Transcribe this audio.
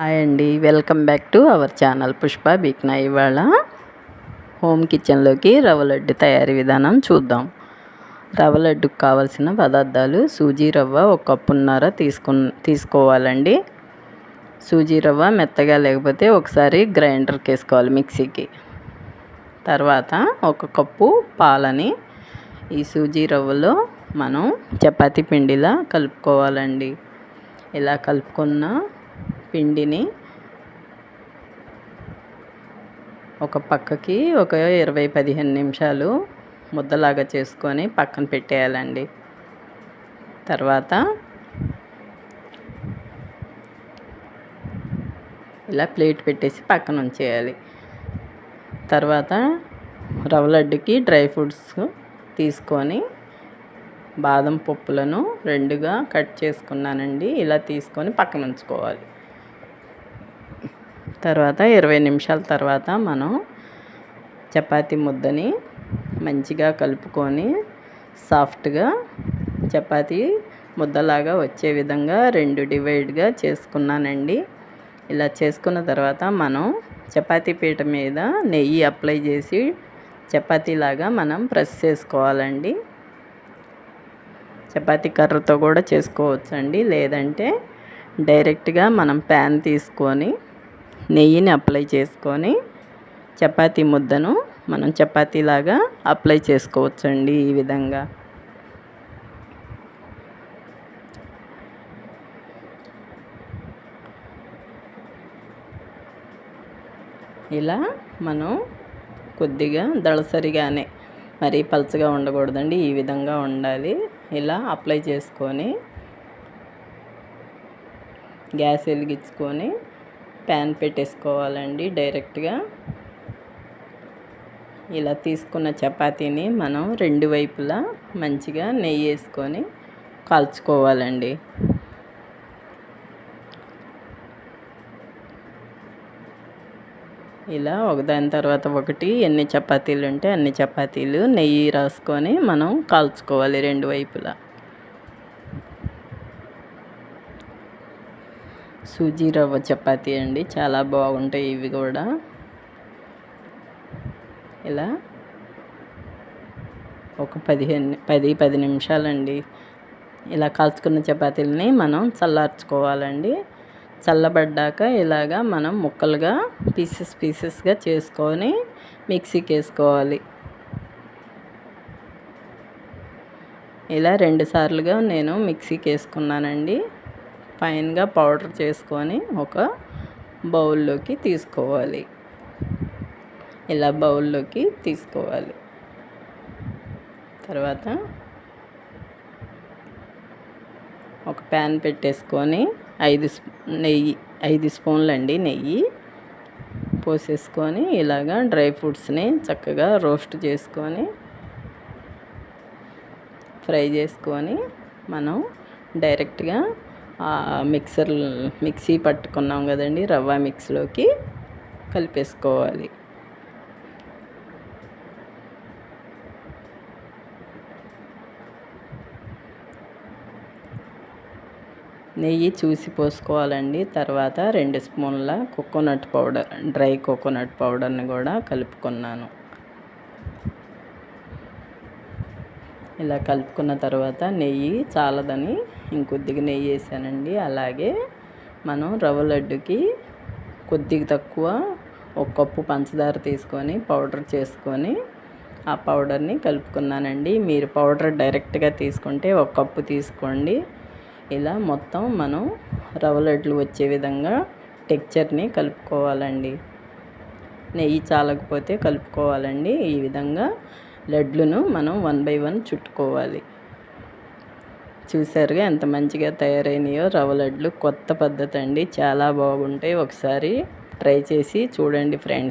Hi అండి. Welcome back to our channel Pushpa బిక్నా ఇవాళ home కిచెన్లోకి రవ్వ లడ్డు తయారీ విధానం చూద్దాం. రవ్వ లడ్డుకు కావలసిన పదార్థాలు సూజీ రవ్వ ఒక కప్పున్నర తీసుకు తీసుకోవాలండి. సూజీ రవ్వ మెత్తగా లేకపోతే ఒకసారి గ్రైండర్కి వేసుకోవాలి మిక్సీకి. తర్వాత ఒక కప్పు పాలని ఈ సూజీ రవ్వలో మనం చపాతీ పిండిలా కలుపుకోవాలండి. ఇలా కలుపుకున్న పిండిని ఒక పక్కకి ఒక ఇరవై పదిహేను నిమిషాలు ముద్దలాగా చేసుకొని పక్కన పెట్టేయాలండి. తర్వాత ఇలా ప్లేట్ పెట్టేసి పక్కన ఉంచేయాలి. తర్వాత రవ్వ లడ్డుకి డ్రై ఫ్రూట్స్ తీసుకొని బాదం పప్పులను రెండుగా కట్ చేసుకున్నానండి. ఇలా తీసుకొని పక్కన ఉంచుకోవాలి. తర్వాత ఇరవై నిమిషాల తర్వాత మనం చపాతి ముద్దని మంచిగా కలుపుకొని సాఫ్ట్గా చపాతి ముద్దలాగా వచ్చే విధంగా రెండు డివైడ్గా చేసుకున్నానండి. ఇలా చేసుకున్న తర్వాత మనం చపాతీ పీట మీద నెయ్యి అప్లై చేసి చపాతీలాగా మనం ప్రెస్ చేసుకోవాలండి. చపాతీ కర్రతో కూడా చేసుకోవచ్చండి. లేదంటే డైరెక్ట్గా మనం ప్యాన్ తీసుకొని నెయ్యిని అప్లై చేసుకొని చపాతీ ముద్దను మనం చపాతీలాగా అప్లై చేసుకోవచ్చండి ఈ విధంగా. ఇలా మనం కొద్దిగా దళసరిగానే మరీ పలచగా ఉండకూడదండి ఈ విధంగా ఉండాలి. ఇలా అప్లై చేసుకొని గ్యాస్ వెలిగించుకొని ప్యాన్ పెట్టేసుకోవాలండి డైరెక్ట్గా. ఇలా తీసుకున్న చపాతీని మనం రెండు వైపులా మంచిగా నెయ్యి వేసుకొని కాల్చుకోవాలండి. ఇలా ఒకదాని తర్వాత ఒకటి ఎన్ని చపాతీలు ఉంటే అన్ని చపాతీలు నెయ్యి రాసుకొని మనం కాల్చుకోవాలి రెండు వైపులా. సూజీ రవ్వ చపాతీ అండి. చాలా బాగుంటాయి ఇవి కూడా. ఇలా ఒక పదిహేను పది పది నిమిషాలండి. ఇలా కాల్చుకున్న చపాతీలని మనం చల్లార్చుకోవాలండి. చల్లబడ్డాక ఇలాగా మనం ముక్కలుగా పీసెస్ పీసెస్గా చేసుకొని మిక్సీకి వేసుకోవాలి. ఇలా రెండు సార్లుగా నేను మిక్సీకి వేసుకున్నానండి. ఫైన్గా పౌడర్ చేసుకొని ఒక బౌల్లోకి తీసుకోవాలి. ఇలా బౌల్లోకి తీసుకోవాలి. తర్వాత ఒక ప్యాన్ పెట్టేసుకొని ఐదు నెయ్యి ఐదు స్పూన్లు అండి నెయ్యి పోసేసుకొని ఇలాగా డ్రై ఫ్రూట్స్ని చక్కగా రోస్ట్ చేసుకొని ఫ్రై చేసుకొని మనం డైరెక్ట్గా మిక్సర్ మిక్సీ పట్టుకున్నాం కదండి రవ్వ మిక్స్లోకి కలిపేసుకోవాలి. నెయ్యి చూసి పోసుకోవాలండి తర్వాత రెండు స్పూన్ల కోకోనట్ పౌడర్ డ్రై కోకోనట్ పౌడర్ని కూడా కలుపుకున్నాను. ఇలా కలుపుకున్న తర్వాత నెయ్యి చాలదని ఇంకొద్దిగా నెయ్యి వేసానండి. అలాగే మనం రవ్వ లడ్డుకి కొద్దిగా తక్కువ ఒక కప్పు పంచదార తీసుకొని పౌడర్ చేసుకొని ఆ పౌడర్ని కలుపుకున్నానండి. మీరు పౌడర్ డైరెక్ట్గా తీసుకుంటే ఒక కప్పు తీసుకోండి. ఇలా మొత్తం మనం రవ్వ లడ్లు వచ్చే విధంగా టెక్చర్ని కలుపుకోవాలండి. నెయ్యి చాలకపోతే కలుపుకోవాలండి. ఈ విధంగా లడ్లను మనం వన్ బై వన్ చుట్టుకోవాలి. చూసారుగా ఎంత మంచిగా తయారైనాయో రవ్వ లడ్లు. కొత్త పద్ధతి అండి చాలా బాగుంటాయి. ఒకసారి ట్రై చేసి చూడండి ఫ్రెండ్స్.